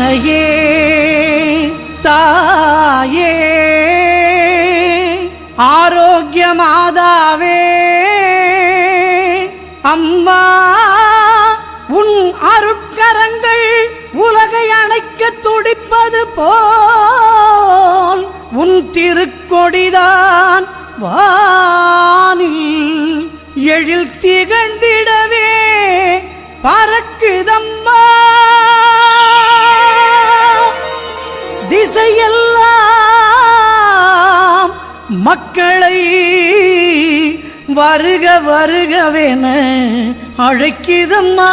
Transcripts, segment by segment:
அன்னையே தாயே ஆரோக்கிய மாதாவே அம்மா உன் அருட்கரங்கள் உலகை அணைக்க துடிப்பது போல் உன் திருக்கொடிதான் வானில் எழில் திகழ்ந்திடவே பறக்க மக்களை வருக வருகவென அழைக்குதம்மா.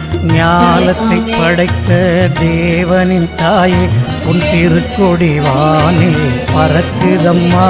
ஞானத்தை படைத்த தேவனின் தாயே உன் திருக்கொடி வானில் பறக்குதம்மா.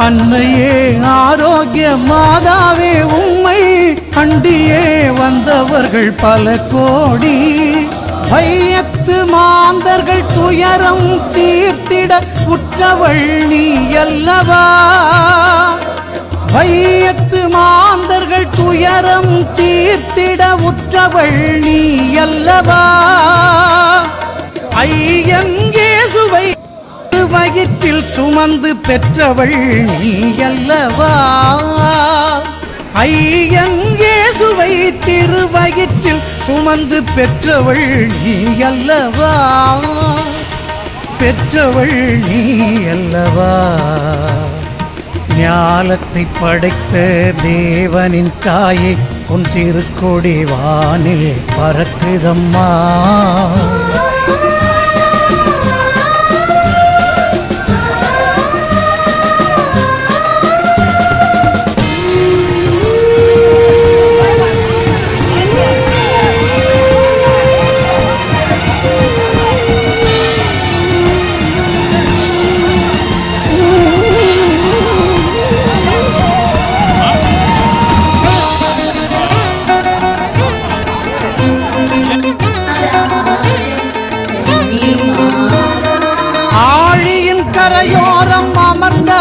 அன்னையே ஆரோக்கிய மாதாவே உம்மை அண்டியே வந்தவர்கள் பல கோடி. வையத்து மாந்தர்கள் துயரம் தீர்த்திட உற்றவள் நீ அல்லவா? வையத்து மாந்தர்கள் துயரம் தீர்த்திட உற்றவள் நீ அல்லவா? ஐயன் இயேசுவை வயிற்றில் சுமந்து பெற்றவள் நீ அல்லவா ஐயன் இயேசுவை திருவயிற்றில் சுமந்து பெற்றவள் நீ அல்லவா பெற்றவள் நீ அல்லவா ஞாலத்தை படைத்த தேவனின் தாயை உன் திருக்கொடி வானில் பறக்குதம்மா.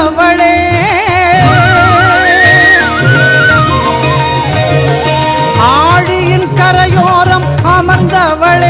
அவளே. ஆழியின் கரையோரம் அமர்ந்தவளே.